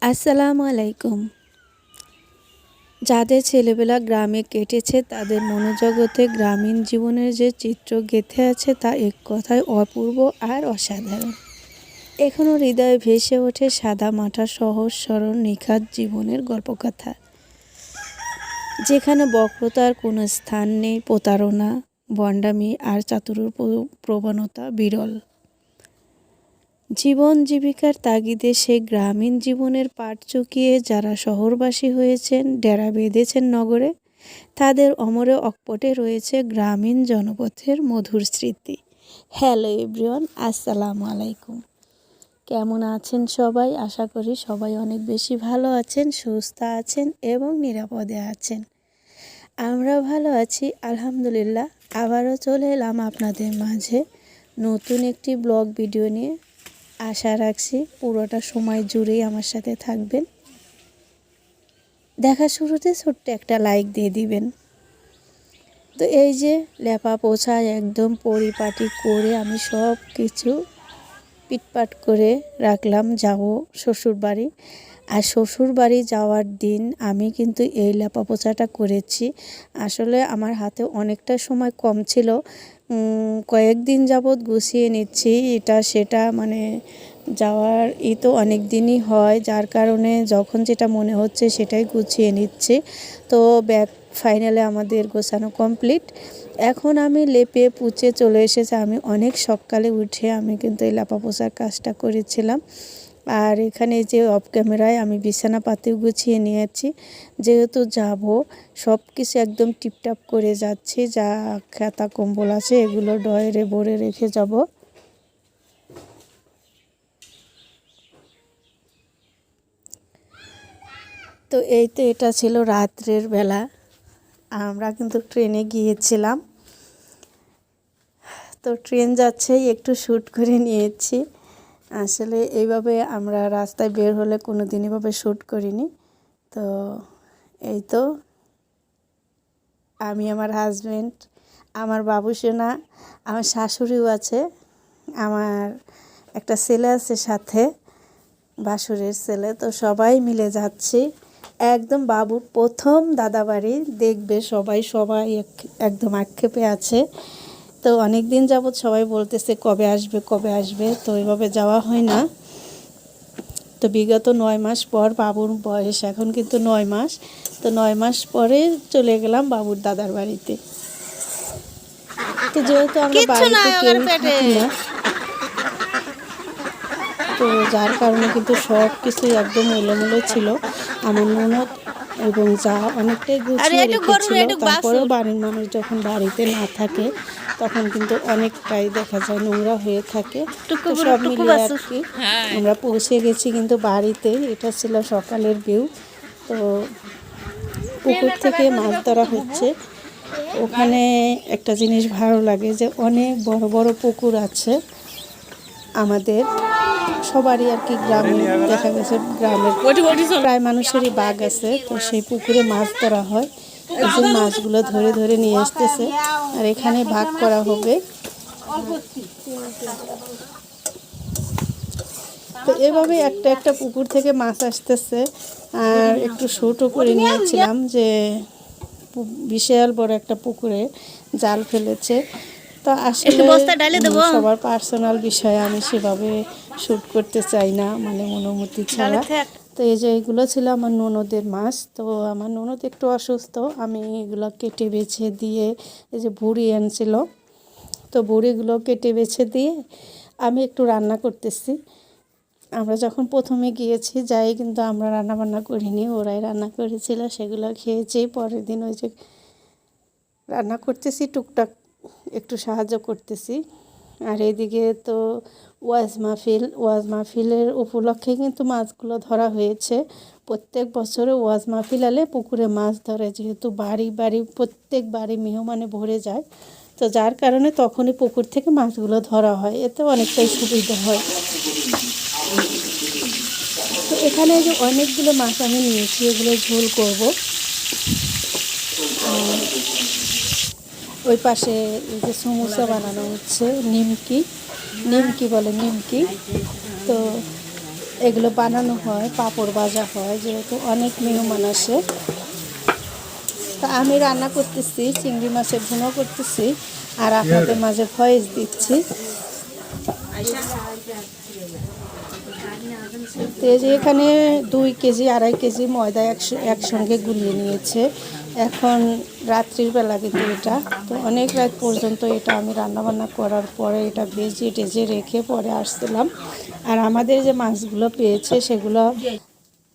আসসালামু আলাইকুম। যাদের ছেলেবেলা গ্রামে কেটেছে, তাদের মনোজগতে গ্রামীণ জীবনের যে চিত্র গেঁথে আছে, তা এক কথায় অপূর্ব আর অসাধারণ। এখনও হৃদয়ে ভেসে ওঠে সাদা মাঠা সহজ, সরল, নিখাত জীবনের গল্পকথা। যেখানে বক্রতার কোনো স্থান নেই, প্রতারণা, বন্ডামি আর চাতুর প্র- প্রবণতা বিরল। জীবন জীবিকার তাগিদে সে গ্রামীণ জীবনের পাট চুকিয়ে যারা শহরবাসী হয়েছেন, ডেরা বেঁধেছেন নগরে, তাদের অমরে অকপটে রয়েছে গ্রামীণ জনপথের মধুর স্মৃতি। হ্যালো এভরিওয়ান, আসসালামু আলাইকুম। কেমন আছেন সবাই? আশা করি সবাই অনেক বেশি ভালো আছেন, সুস্থ আছেন এবং নিরাপদে আছেন। আমরা ভালো আছি, আলহামদুলিল্লাহ। আবারও চলে এলাম আপনাদের মাঝে নতুন একটি ব্লগ ভিডিও নিয়ে। আশা রাখছি পুরোটা সময় জুড়েই আমার সাথে থাকবেন। দেখা শুরুতে ছোট্ট একটা লাইক দিয়ে দিবেন। তো এই যে লেপা পোছা একদম পরিপাটি করে আমি সব কিছু পিটপাট করে রাখলাম যাব শ্বশুর বাড়ি আর শ্বশুর বাড়ি যাওয়ার দিন আমি কিন্তু এই লেপা পোছাটা করেছি। আসলে আমার হাতে অনেকটা সময় কম ছিল কয়েকদিন যাবৎ গুছিয়ে নিচ্ছি। এটা, সেটা মানে যাওয়ার ই তো অনেক দিনই হয়। যার কারণে যখন যেটা মনে হচ্ছে সেটাই গুছিয়ে নিচ্ছি। তো ব্যাগ ফাইনালে আমাদের গোছানো কমপ্লিট। এখন আমি লেপে পুচে চলে এসেছে। আমি অনেক সকালে উঠে আমি কিন্তু এই লাপা পোষার কাজটা করেছিলাম। আর এখানে যে অফ ক্যামেরায় আমি বিছানা পাতিও গুছিয়ে নিয়েছি। যেহেতু যাব সব কিছু একদম টিপটাপ করে যাচ্ছি, যা খাতা, কম্বল আছে, এগুলো ডয়ারে ভরে রেখে যাব। তো এই তো এটা ছিল রাত্রের বেলা। আমরা কিন্তু ট্রেনে গিয়েছিলাম। তো ট্রেন যাচ্ছে, একটু শ্যুট করে নিয়েছি। আসলে এইভাবে আমরা রাস্তায় বের হলে কোনো দিন এভাবে শ্যুট করিনি। তো এই তো আমি আমার হাজব্যান্ড আমার বাবু সোনা, আমার শাশুড়িও আছে, আমার একটা ছেলে আছে সাথে, বাসুরের ছেলে। তো সবাই মিলে যাচ্ছি। একদম বাবুর প্রথম দাদাবাড়ি দেখবে সবাই সবাই এক- একদম আক্ষেপে আছে। তো অনেক দিন যাবৎ সবাই বলতেছে কবে আসবে কবে আসবে। তো এভাবে যাওয়া হয় না। তো বিগত নয় মাস পর বাবুর বয়স এখন কিন্তু নয় মাস। তো নয় মাস পরে চলে গেলাম বাবুর দাদার বাড়িতে। তো যেহেতু আমরা বাড়িতে কেউ থাকি না তো যার কারণে কিন্তু সব কিছু একদম এলোমেলো ছিল। আমার ননদ এবং যা অনেকটাই গুছিয়ে তারপরেও বাড়ির মানুষ যখন বাড়িতে না থাকে তখন কিন্তু অনেকটাই দেখা যায় নোংরা হয়ে থাকে। সব মিলিয়ে আর কি আমরা পৌঁছে গেছি কিন্তু বাড়িতে। এটা ছিল সকালের ভিউ তো পুকুর থেকে মাছ ধরা হচ্ছে। ওখানে একটা জিনিস ভালো লাগে যে অনেক বড় বড় পুকুর আছে আমাদের। সবারই আর কি গ্রামে দেখা গেছে, গ্রামের প্রায় মানুষেরই বাঘ আছে, তো সেই পুকুরে মাছ ধরা হয়। এই মাছগুলো ধরে ধরে নিয়ে আসতেছে, আর এখানে ভাগ করা হবে। তো এভাবে একটা একটা পুকুর থেকে মাছ আসতেছে, আর একটু ছোটো করে নিয়েছিলাম যে, বিশাল বড় একটা পুকুরে জাল ফেলেছে। তো আসলে সবার পার্সোনাল বিষয়ে আমি সেভাবে শ্যুট করতে চাই না মানে অনুমতি ছাড়া। তো এই যে এগুলো ছিল আমার ননদের মাছ তো আমার ননদ একটু অসুস্থ আমি এগুলো কেটে বেছে দিয়ে এই যে ভুড়ি আনছিল। তো ভুড়িগুলো কেটে বেছে দিয়ে আমি একটু রান্না করতেছি। আমরা যখন প্রথমে গিয়েছি যাই কিন্তু আমরা রান্না বান্না করিনি ওরাই রান্না করেছিল সেগুলো খেয়েছি। পরের দিন ওই যে রান্না করতেছি টুকটাক একটু সাহায্য করতেছি। আর এদিকে তো ওয়াজ মাহফিল, ওয়াজ মাহফিলের উপলক্ষে কিন্তু মাছগুলো ধরা হয়েছে। প্রত্যেক বছরে ওয়াজ মাহফিল আলে পুকুরে মাছ ধরে, যেহেতু বাড়ি বাড়ি, প্রত্যেক বাড়ি মেহমানে ভরে যায়। তো যার কারণে তখনই পুকুর থেকে মাছগুলো ধরা হয়, এতে অনেকটাই সুবিধা হয়। তো এখানে যে অনেকগুলো মাছ আমি নিয়েছি, এগুলো ঝোল করব। ওই পাশে যে সমোসা বানানো হচ্ছে, নিমকি। নিমকি বলে নিমকি। তো এগুলো বানানো হয়, পাপড় ভাজা হয়, যেহেতু অনেক মেহমান আসে। তা আমি রান্না করতেছি, চিংড়ি মাছের ভুনো করতেছি, আর আপনাদের মাঝে ভয়েস দিচ্ছি। তো এখানে দুই কেজি, আড়াই কেজি ময়দা একস- একসঙ্গে গুলিয়ে নিয়েছে। এখন রাত্রির বেলা কিন্তু এটা। তো অনেক রাত পর্যন্ত এটা আমি রান্নাবান্না করার পরে এটা ভেজে টেজে রেখে পরে আসছিলাম। আর আমাদের যে মাছগুলো পেয়েছে, সেগুলো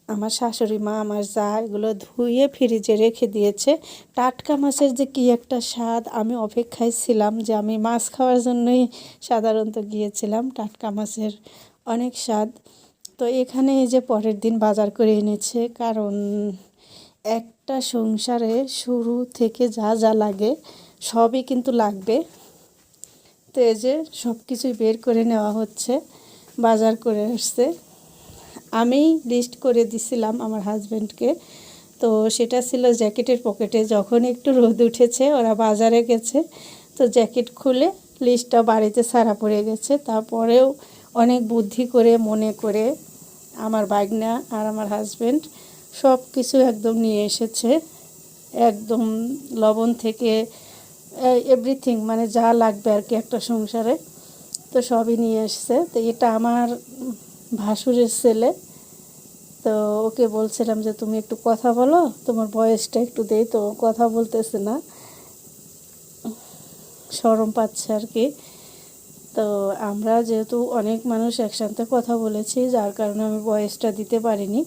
আমার শাশুড়ি মা, আমার যা এগুলো ধুয়ে ফ্রিজে রেখে দিয়েছে। টাটকা মাছের যে কী একটা স্বাদ, আমি অপেক্ষায় ছিলাম যে আমি মাছ খাওয়ার জন্যই সাধারণত গিয়েছিলাম টাটকা মাছের অনেক স্বাদ। তো এখানে এই যে পরের দিন বাজার করে এনেছে, কারণ একটা সংসারে শুরু থেকে যা যা লাগে সবই কিন্তু লাগবে। তো এই যে সব কিছুই বের করে নেওয়া হচ্ছে, বাজার করে আসছে। আমি লিস্ট করে দিছিলাম আমার হাজব্যান্ডকে তো সেটা ছিল জ্যাকেটের পকেটে যখন একটু রোদ উঠেছে, ওরা বাজারে গেছে। তো জ্যাকেট খুলে লিস্টটা বাড়িতে সারা পড়ে গেছে। তারপরেও অনেক বুদ্ধি করে, মনে করে আমার বাগনা আর আমার হাজব্যান্ড সব কিছু একদম নিয়ে এসেছে। একদম লবণ থেকে এভরিথিং মানে যা লাগবে আর কি একটা সংসারে, তো সবই নিয়ে এসছে। তো এটা আমার ভাসুরের ছেলে। তো ওকে বলছিলাম যে, তুমি একটু কথা বলো, তোমার বয়সটা একটু দেই তো, কথা বলতেছে না। সরম পাচ্ছে আর কি। তো আমরা যেহেতু অনেক মানুষ একসাথে কথা বলেছি, যার কারণে আমি বয়সটা দিতে পারিনি।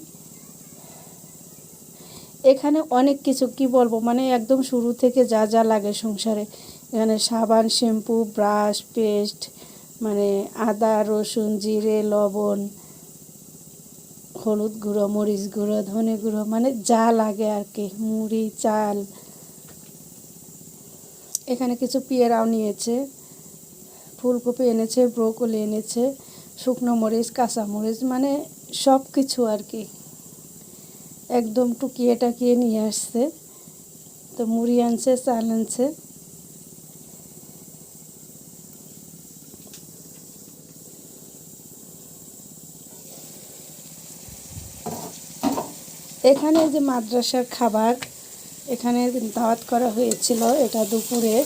এখানে অনেক কিছু, কি বলব মানে একদম শুরু থেকে যা যা লাগে সংসারে। এখানে সাবান, শ্যাম্পু, ব্রাশ, পেস্ট মানে আদা, রসুন, জিরে, লবণ, হলুদ গুঁড়ো, মরিচ গুঁড়ো, ধনে গুঁড়ো মানে যা লাগে আর কি, মুড়ি, চাল। এখানে কিছু পেয়ারাও নিয়েছে, ফুলকপি এনেছে, ব্রোকলি এনেছে, শুকনো মরিচ, কাঁচা মরিচ মানে সব কিছু আর কি। একদম টুকিয়ে টাকিয়ে নিয়ে আসছে। তো মুড়ি আনছে, চাল আনছে। এখানে যে মাদ্রাসার খাবার, এখানে দাওয়াত করা হয়েছিল এটা দুপুরে।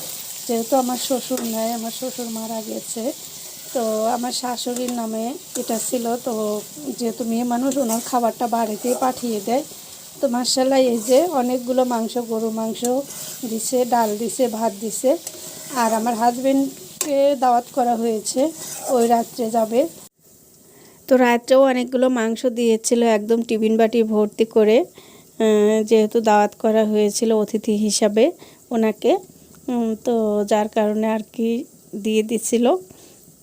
যেহেতু আমার শ্বশুর নেয় আমার শ্বশুর মারা গেছে, তো আমার শাশুড়ির নামে এটা ছিল। তো যেহেতু মেয়ে মানুষ, ওনার খাবারটা বাড়িতে পাঠিয়ে দেয়। তো মার্শাল্লাহ এই যে অনেকগুলো মাংস, গরু মাংস দিছে, ডাল দিছে, ভাত দিছে। আর আমার হাজবেন্ডকে দাওয়াত করা হয়েছে, ওই রাত্রে যাবে। তো রাত্রেও অনেকগুলো মাংস দিয়েছিল, একদম টিফিন বাটি ভর্তি করে যেহেতু দাওয়াত করা হয়েছিল অতিথি হিসাবে ওনাকে তো যার কারণে আর কি দিয়ে দিছিল।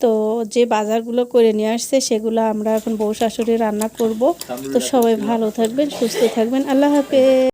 তো যে বাজারগুলো করে নিয়ে আসছে সেগুলো আমরা এখন বউ শাশুড়ি রান্না করব। তো সবাই ভালো থাকবেন, সুস্থ থাকবেন। আল্লাহ হাফেজ।